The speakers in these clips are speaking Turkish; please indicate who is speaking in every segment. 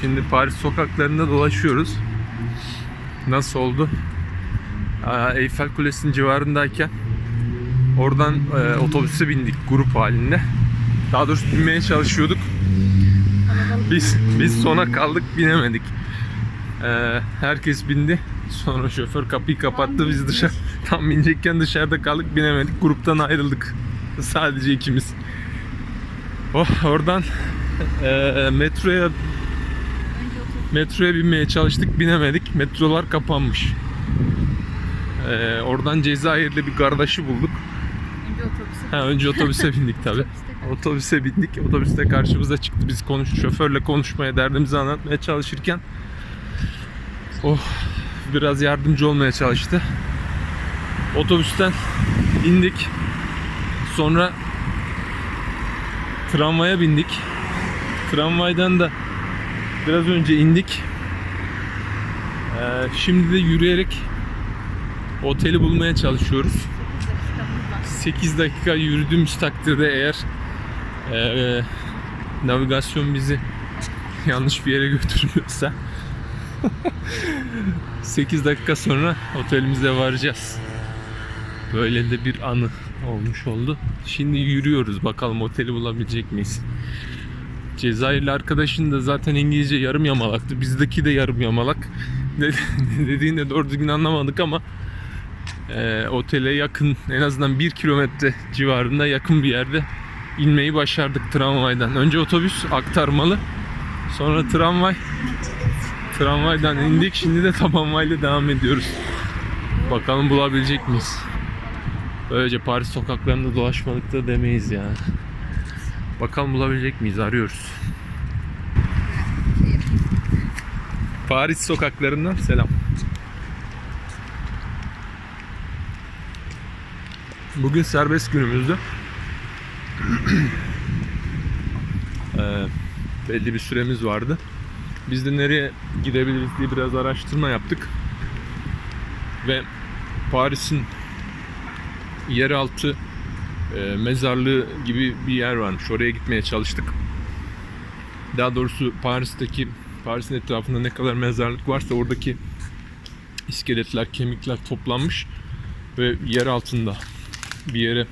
Speaker 1: Şimdi Paris sokaklarında dolaşıyoruz. Nasıl oldu? Eyfel Kulesi'nin civarındayken oradan e, otobüse bindik grup halinde. Daha doğrusu binmeye çalışıyorduk. Biz biz sona kaldık binemedik. Ee, herkes bindi. Sonra şoför kapıyı kapattı. Biz dışarı tam binecekken dışarıda kaldık binemedik. Gruptan ayrıldık. Sadece ikimiz. Oh, oradan e, metroya metroya binmeye çalıştık binemedik. Metrolar kapanmış. Ee, oradan Cezayir'de bir kardeşi bulduk.
Speaker 2: Önce otobüse.
Speaker 1: Ha, önce otobüse bindik tabi. Otobüse bindik. Otobüste karşımıza çıktı. Biz konuş şoförle konuşmaya, derdimizi anlatmaya çalışırken oh biraz yardımcı olmaya çalıştı. Otobüsten indik. Sonra tramvaya bindik. Tramvaydan da biraz önce indik. Ee, şimdi de yürüyerek oteli bulmaya çalışıyoruz. 8 dakika yürüdüğümüz takdirde eğer eee, navigasyon bizi yanlış bir yere götürmüyorsa 8 dakika sonra otelimize varacağız. Böyle de bir anı olmuş oldu. Şimdi yürüyoruz bakalım oteli bulabilecek miyiz? Cezayirli arkadaşın da zaten İngilizce yarım yamalaktı. Bizdeki de yarım yamalak. Dediğini de doğru düzgün anlamadık ama e, otele yakın en azından 1 kilometre civarında yakın bir yerde inmeyi başardık tramvaydan. Önce otobüs aktarmalı. Sonra tramvay. Tramvaydan indik. Şimdi de tramvayla devam ediyoruz. Bakalım bulabilecek miyiz? Böylece Paris sokaklarında dolaşmadık da demeyiz ya. Bakalım bulabilecek miyiz? Arıyoruz. Paris sokaklarından selam. Bugün serbest günümüzdü. Ee, belli bir süremiz vardı. Biz de nereye gidebiliriz diye biraz araştırma yaptık. Ve Paris'in yeraltı e, mezarlığı gibi bir yer varmış. Oraya gitmeye çalıştık. Daha doğrusu Paris'teki Paris'in etrafında ne kadar mezarlık varsa oradaki iskeletler, kemikler toplanmış ve yer altında bir yere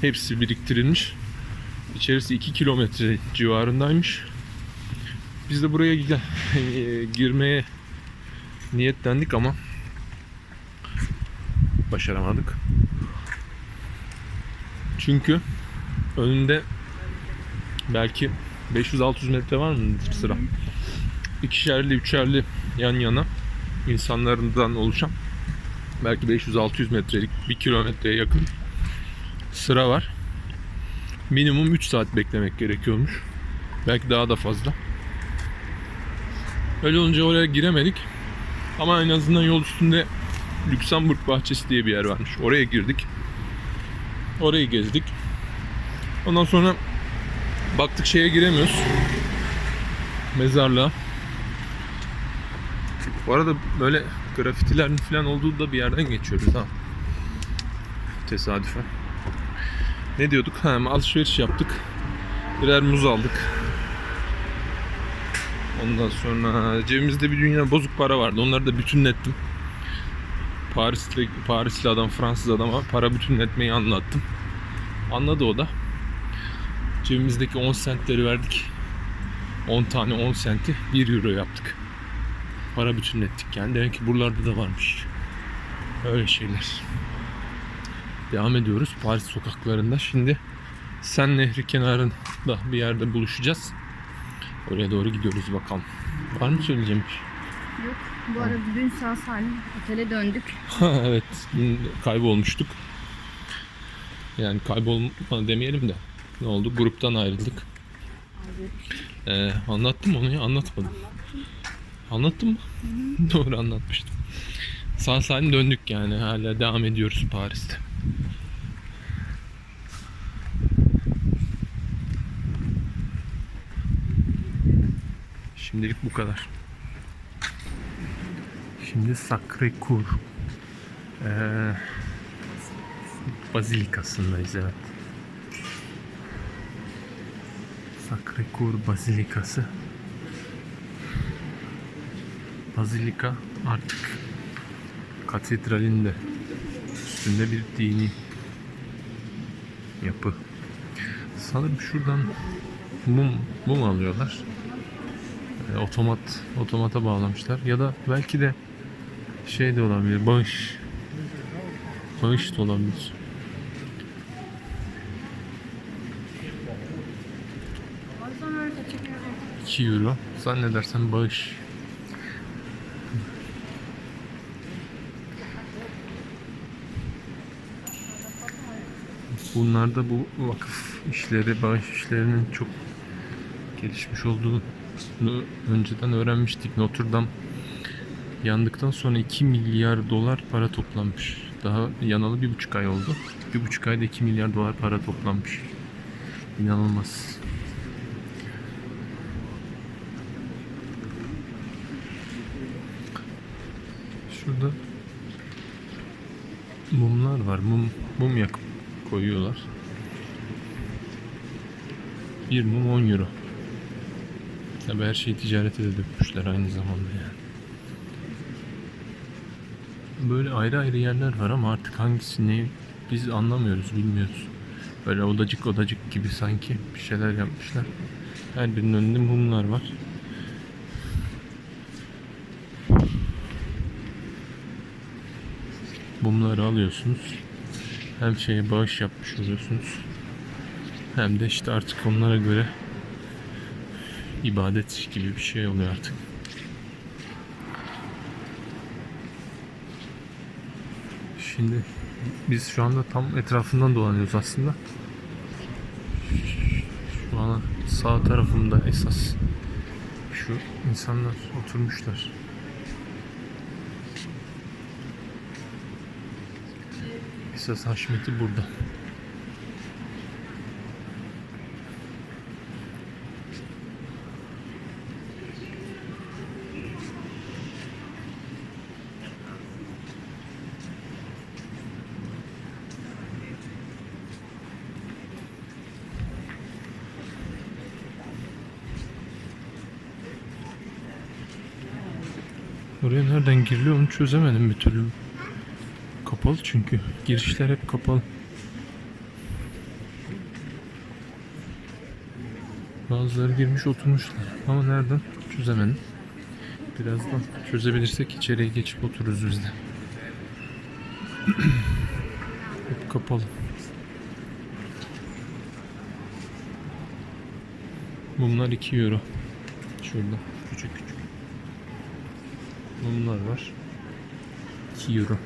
Speaker 1: hepsi biriktirilmiş. İçerisi 2 kilometre civarındaymış. Biz de buraya gide- e, girmeye niyetlendik ama başaramadık. Çünkü önünde belki 500-600 metre var mıdır sıra? İkişerli, üçerli yan yana insanlarından oluşan belki 500-600 metrelik, 1 kilometreye yakın sıra var. Minimum 3 saat beklemek gerekiyormuş. Belki daha da fazla. Öyle olunca oraya giremedik. Ama en azından yol üstünde Lüksemburg bahçesi diye bir yer varmış. Oraya girdik. Orayı gezdik. Ondan sonra baktık şeye giremiyoruz. Mezarlığa. Bu arada böyle grafitilerin falan olduğu da bir yerden geçiyoruz ha. Tesadüfen. Ne diyorduk? Ha, alışveriş yaptık. Birer muz aldık. Ondan sonra cebimizde bir dünya bozuk para vardı. Onları da bütünlettim. Parisli, Parisli adam, Fransız adama para bütünletmeyi anlattım. Anladı o da. Cebimizdeki 10 centleri verdik. 10 tane 10 senti 1 euro yaptık. Para bütünlettik yani. Demek ki buralarda da varmış. Öyle şeyler. Devam ediyoruz Paris sokaklarında. Şimdi Sen Nehri kenarında bir yerde buluşacağız. Oraya doğru gidiyoruz bakalım. Var mı söyleyeceğim bir şey?
Speaker 2: Yok. Bu arada dün sağ salim otele döndük.
Speaker 1: evet, dün kaybolmuştuk. Yani kaybolma demeyelim de. Ne oldu? Gruptan ayrıldık. Ee, anlattım onu ya, anlatmadım. Anlattım mı? Doğru anlatmıştım. Sağ salim döndük yani. Hala devam ediyoruz Paris'te. Şimdilik bu kadar. Şimdi Sacré Coeur ee, Bazilikası'ndayız evet. Sacré Coeur Bazilikası. Bazilika artık katedralin de üstünde bir dini yapı. Sanırım şuradan mum mum alıyorlar. E, otomat otomata bağlamışlar ya da belki de şey de olabilir bağış bağış da olabilir. 2 euro zannedersem bağış. Bunlarda bu vakıf işleri, bağış işlerinin çok gelişmiş olduğunu önceden öğrenmiştik. Notre Dame yandıktan sonra 2 milyar dolar para toplanmış. Daha yanalı bir buçuk ay oldu. Bir buçuk ayda 2 milyar dolar para toplanmış. İnanılmaz. Şurada mumlar var. Mum mum yakıp koyuyorlar. Bir mum 10 euro. Tabi her şeyi ticarete de dökmüşler aynı zamanda yani. Böyle ayrı ayrı yerler var ama artık hangisi ne biz anlamıyoruz, bilmiyoruz. Böyle odacık odacık gibi sanki bir şeyler yapmışlar. Her birinin önünde mumlar var. Mumları alıyorsunuz. Hem şeye bağış yapmış oluyorsunuz. Hem de işte artık onlara göre ibadet gibi bir şey oluyor artık. Şimdi biz şu anda tam etrafından dolanıyoruz aslında. Şu an sağ tarafımda esas şu insanlar oturmuşlar. Esas Haşmet'i burada. Oraya nereden giriliyor onu çözemedim bir türlü. Kapalı çünkü. Girişler hep kapalı. Bazıları girmiş oturmuşlar. Ama nereden çözemedim. Birazdan çözebilirsek içeriye geçip otururuz biz de. hep kapalı. Mumlar 2 euro. Şurada küçük küçük. Mumlar var. 2 euro.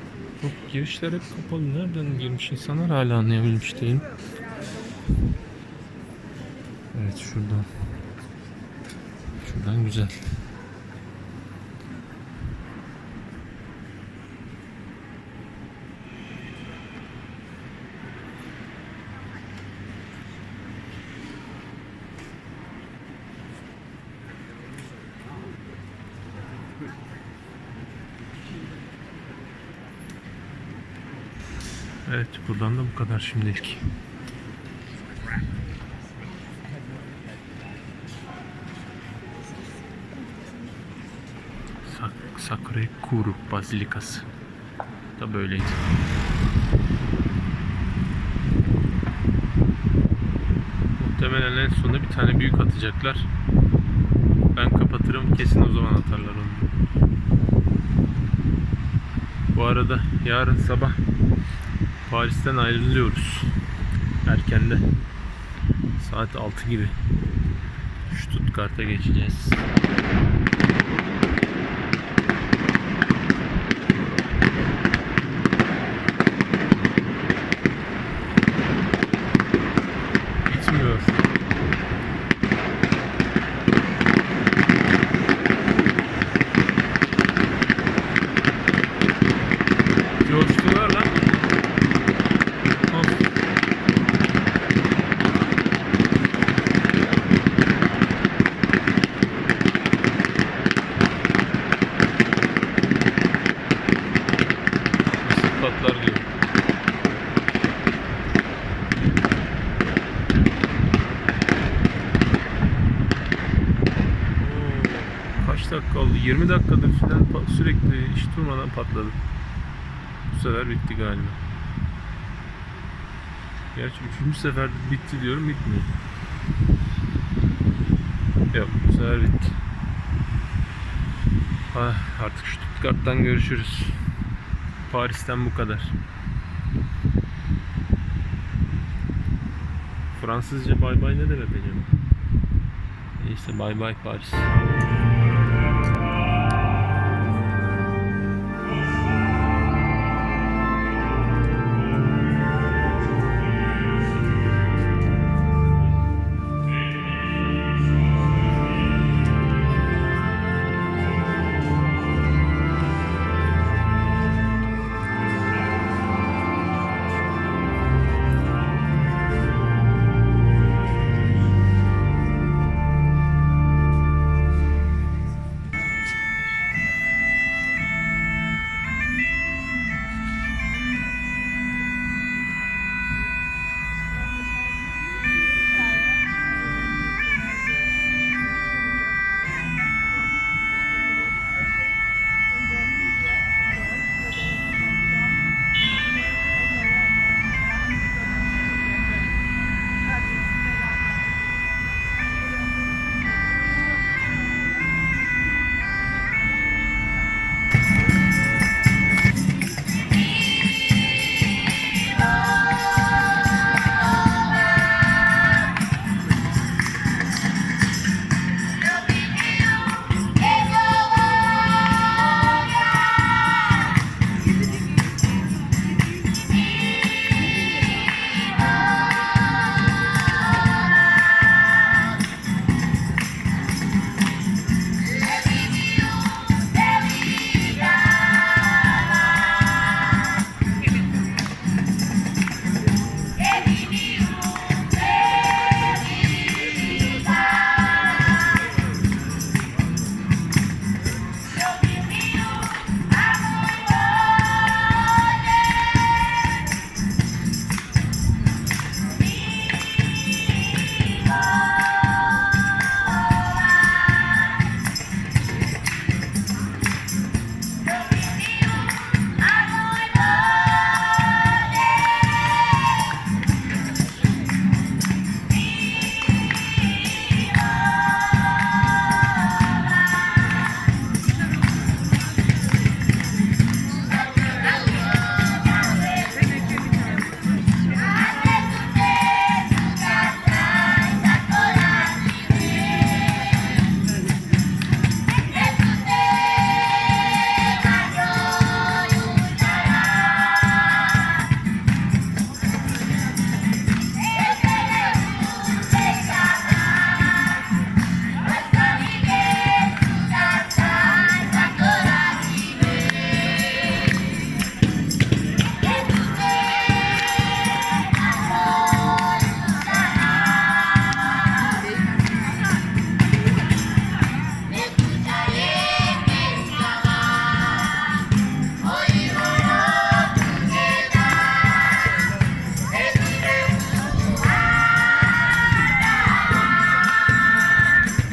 Speaker 1: Yok girişler hep kapalı. Nereden girmiş insanlar hala anlayabilmiş değilim. Evet şuradan. Şuradan güzel. Evet buradan da bu kadar şimdilik. Sak Sakure Kuru Bazilikası da böyleydi. Muhtemelen en sonunda bir tane büyük atacaklar. Ben kapatırım kesin o zaman atarlar onu. Bu arada yarın sabah Paris'ten ayrılıyoruz. Erkende. Saat 6 gibi. Stuttgart'a geçeceğiz. patlar diyor. kaç dakika oldu? 20 dakikadır filan sürekli hiç durmadan patladı. Bu sefer bitti galiba. Gerçi üçüncü sefer bitti diyorum bitmiyor. Yok bu sefer bitti. Ah, artık şu Stuttgart'tan görüşürüz. Paris'ten bu kadar. Fransızca bay bay ne demek acaba? Neyse bay bay Paris.